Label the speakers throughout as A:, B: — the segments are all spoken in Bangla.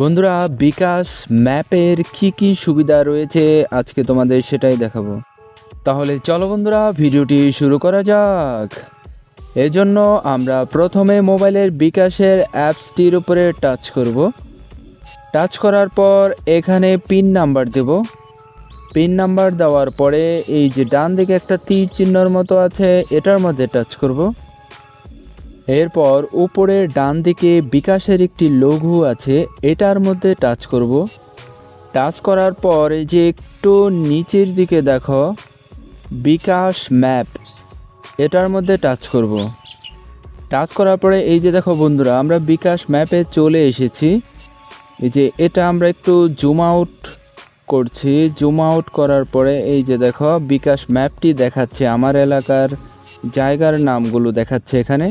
A: বন্ধুরা, বিকাশ ম্যাপের কি কি সুবিধা রয়েছে আজকে তোমাদের সেটাই দেখাবো। তাহলে চলো বন্ধুরা, ভিডিওটি শুরু করা যাক। এজন্য আমরা প্রথমে মোবাইলের বিকাশের অ্যাপসটির উপরে টাচ করব। টাচ করার পর এখানে পিন নাম্বার দেব। পিন নাম্বার দেওয়ার পরে এই যে ডান দিকে একটা তীর চিহ্নর মতো আছে, এটার মধ্যে টাচ করব। এরপর উপরে ডান দিকে বিকাশের একটি লঘু আছে, এটার মধ্যে টাচ করব। টাচ করার পর এই যে একটু নিচের দিকে দেখো, বিকাশ ম্যাপ, এটার মধ্যে টাচ করব। টাচ করার পরে এই যে দেখো বন্ধুরা, আমরা বিকাশ ম্যাপে চলে এসেছি। এই যে এটা আমরা একটু জুম আউট করছি। জুম আউট করার পরে এই যে দেখো, বিকাশ ম্যাপটি দেখাচ্ছে, আমার এলাকার জায়গার নামগুলো দেখাচ্ছে এখানে।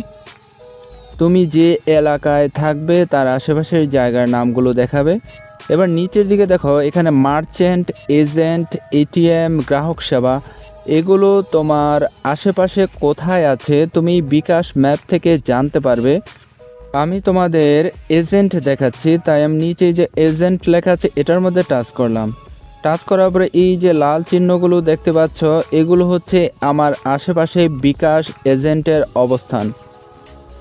A: তুমি যে এলাকায় থাকবে, তার আশেপাশের জায়গার নামগুলো দেখাবে। এবার নিচের দিকে দেখো, এখানে মার্চেন্ট, এজেন্ট, এটিএম, গ্রাহক সেবা, এগুলো তোমার আশেপাশে কোথায় আছে তুমি বিকাশ ম্যাপ থেকে জানতে পারবে। আমি তোমাদের এজেন্ট দেখাচ্ছি, তাই আমি নিচে যে এজেন্ট লেখা আছে, এটার মধ্যে টাচ করলাম। টাচ করার পরে এই যে লাল চিহ্নগুলো দেখতে পাচ্ছ, এগুলো হচ্ছে আমার আশেপাশে বিকাশ এজেন্টের অবস্থান।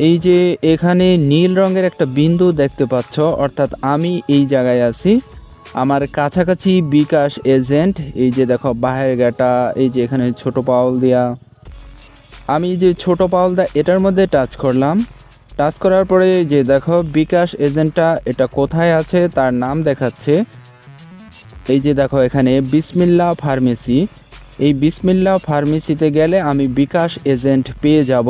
A: এই যে এখানে নীল রঙের একটা বিন্দু দেখতে পাচ্ছ, অর্থাৎ আমি এই জায়গায় আছি। আমার কাছাকাছি বিকাশ এজেন্ট, এই যে দেখো বাহের গাটা এই যে এখানে ছোট পাউল দিয়া। আমি যে ছোট পাউল দা এটার মধ্যে টাচ করলাম, টাচ করার পরে যে দেখো বিকাশ এজেন্টটা এটা কোথায় আছে তার নাম দেখাচ্ছে। এই যে দেখো এখানে বিসমিল্লা ফার্মেসি। এই বিসমিল্লা ফার্মেসিতে গেলে আমি বিকাশ এজেন্ট পেয়ে যাব।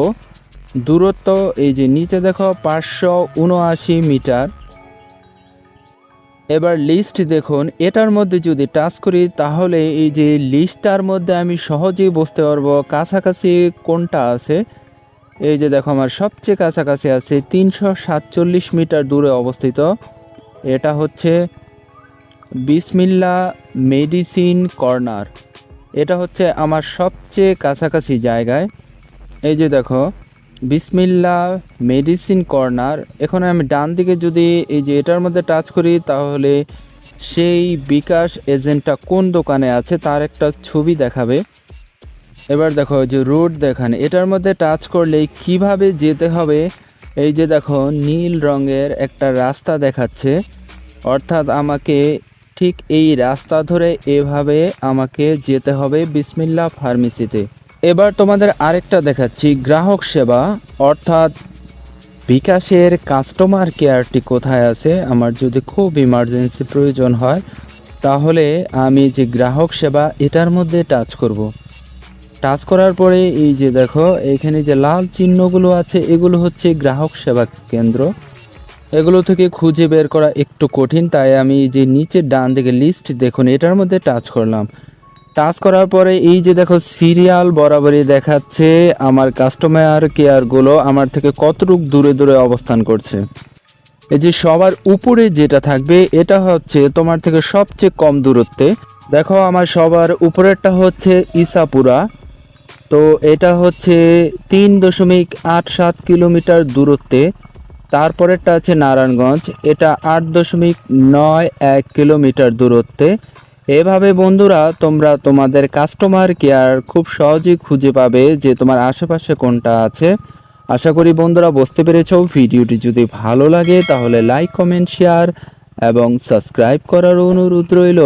A: দূরত্ব, এই যে নিচে দেখো পাঁচশো উনআশি মিটার। এবার লিস্ট দেখুন, এটার মধ্যে যদি টাচ করি, তাহলে এই যে লিস্টটার মধ্যে আমি সহজেই বুঝতে পারব কাছাকাছি কোনটা আছে। এই যে দেখো, আমার সবচেয়ে কাছাকাছি আছে তিনশো সাতচল্লিশ মিটার দূরে অবস্থিত। এটা হচ্ছে বিসমিল্লা মেডিসিন কর্নার। এটা হচ্ছে আমার সবচেয়ে কাছাকাছি জায়গায়। এই যে দেখো বিসমিল্লা মেডিসিন কর্নার। এখন আমি ডান দিকে যদি এই যে এটার মধ্যে টাচ করি, তাহলে সেই বিকাশ এজেন্টটা কোন দোকানে আছে তার একটা ছবি দেখাবে। এবার দেখো যে রোড দেখান। এটার মধ্যে টাচ করলে কীভাবে যেতে হবে? এই যে দেখো, নীল রঙের একটা রাস্তা দেখাচ্ছে। অর্থাৎ আমাকে ঠিক এই রাস্তা ধরে এভাবে আমাকে যেতে হবে বিসমিল্লা ফার্মেসিতে। এবার তোমাদের আরেকটা দেখাচ্ছি। গ্রাহক সেবা, অর্থাৎ বিকাশের কাস্টমার কেয়ারটি কোথায় আছে? আমার যদি খুব ইমার্জেন্সি প্রয়োজন হয়, তাহলে আমি যে গ্রাহক সেবা, এটার মধ্যে টাচ করব। টাচ করার পরে এই যে দেখো, এখানে যে লাল চিহ্নগুলো আছে, এগুলো হচ্ছে গ্রাহক সেবা কেন্দ্র। এগুলো থেকে খুঁজে বের করা একটু কঠিন, তাই আমি যে নিচের ডান দিকে লিস্ট দেখুন, এটার মধ্যে টাচ করলাম। টাচ করার পরে এই যে দেখো সিরিয়াল বরাবরই দেখাচ্ছে আমার কাস্টমার কেয়ারগুলো আমার থেকে কতটুক দূরে দূরে অবস্থান করছে। এই যে সবার উপরে যেটা থাকবে, এটা হচ্ছে তোমার থেকে সবচেয়ে কম দূরত্বে। দেখো আমার সবার উপরেরটা হচ্ছে ইসাপুরা। তো এটা হচ্ছে তিন দশমিক আট সাত কিলোমিটার দূরত্বে। তারপরেরটা আছে নারায়ণগঞ্জ। এটা আট দশমিক নয় এক কিলোমিটার দূরত্বে। এভাবে বন্ধুরা, তোমরা তোমাদের কাস্টমার কেয়ার খুব সহজেই খুঁজে পাবে যে তোমার আশেপাশে কোনটা আছে। আশা করি বন্ধুরা বুঝতে পেরেছ, ভিডিওটি যদি ভালো লাগে তাহলে লাইক কমেন্ট শেয়ার এবং সাবস্ক্রাইব করার অনুরোধ রইল।